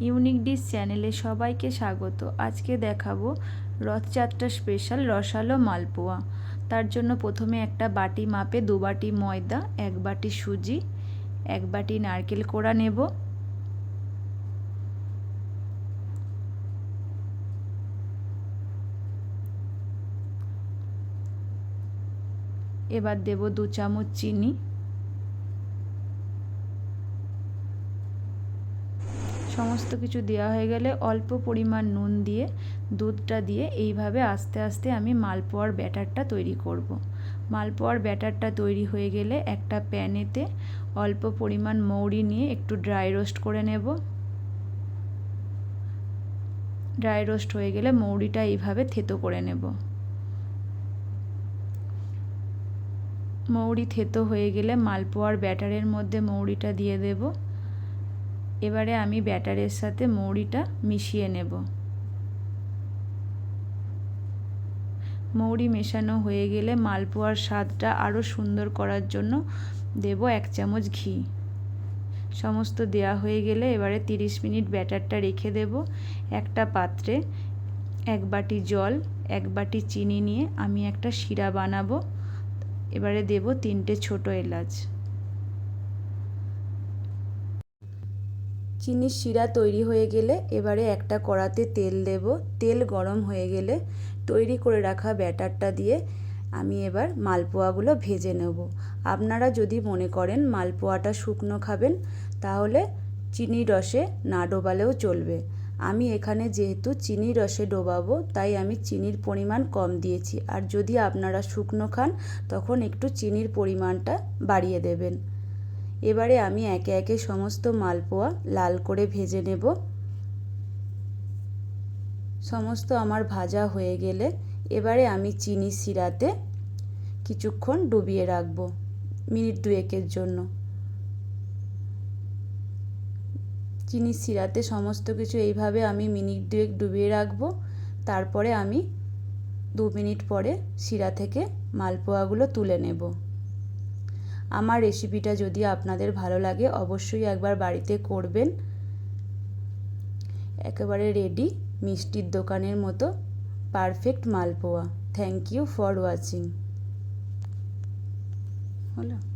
Unique dish চ্যানেলে সবাইকে স্বাগত। আজকে দেখাবো রথযাত্রা স্পেশাল রসালো মালপোয়া। তার জন্য প্রথমে একটা বাটি মাপে দু বাটি ময়দা, এক বাটি সুজি, এক বাটি নারকেল কোড়া নেব। এবার দেব দু চামচ চিনি। সমস্ত কিছু দেওয়া হয়ে গেলে অল্প পরিমাণ নুন দিয়ে, দুধটা দিয়ে এইভাবে আস্তে আস্তে আমি মালপোয়ার ব্যাটারটা তৈরি করব। মালপোয়ার ব্যাটারটা তৈরি হয়ে গেলে একটা প্যানেতে অল্প পরিমাণ মৌরি নিয়ে একটু ড্রাই রোস্ট করে নেব। ড্রাই রোস্ট হয়ে গেলে মৌরিটা এইভাবে থেতো করে নেব। মৌরি থেতো হয়ে গেলে মালপোয়ার ব্যাটারের মধ্যে মৌরিটা দিয়ে দেবো। এবারে আমি ব্যাটারের সাথে মৌরিটা মিশিয়ে নেব। মৌরি মেশানো হয়ে গেলে মালপোয়ার স্বাদটা আরও সুন্দর করার জন্য দেব এক চামচ ঘি। সমস্ত দেয়া হয়ে গেলে এবারে 30 মিনিট ব্যাটারটা রেখে দেব। একটা পাত্রে এক বাটি জল, এক বাটি চিনি নিয়ে আমি একটা শিরা বানাবো। এবারে দেব তিনটে ছোট এলাচ। চিনির শিরা তৈরি হয়ে গেলে এবারে একটা কড়াতে তেল দেব। তেল গরম হয়ে গেলে তৈরি করে রাখা ব্যাটারটা দিয়ে আমি এবার মালপোয়াগুলো ভেজে নেব। আপনারা যদি মনে করেন মালপোয়াটা শুকনো খাবেন, তাহলে চিনি রসে না ডোবালেও চলবে। আমি এখানে যেহেতু চিনি রসে ডোবাবো, তাই আমি চিনির পরিমাণ কম দিয়েছি। আর যদি আপনারা শুকনো খান, তখন একটু চিনির পরিমাণটা বাড়িয়ে দেবেন। এবারে আমি একে একে সমস্ত মালপোয়া লাল করে ভেজে নেব। সমস্ত আমার ভাজা হয়ে গেলে এবারে আমি চিনি শিরাতে কিছুক্ষণ ডুবিয়ে রাখব মিনিট দুয়েকের জন্য। চিনি শিরাতে সমস্ত কিছু এইভাবে আমি মিনিট দুয়েক ডুবিয়ে রাখব। তারপরে আমি দু মিনিট পরে শিরা থেকে মালপোয়াগুলো তুলে নেব। আমার রেসিপিটা যদি আপনাদের ভালো লাগে, অবশ্যই একবার বাড়িতে করবেন। একেবারে রেডি মিষ্টির দোকানের মতো perfect malpua. Thank you for watching হলো?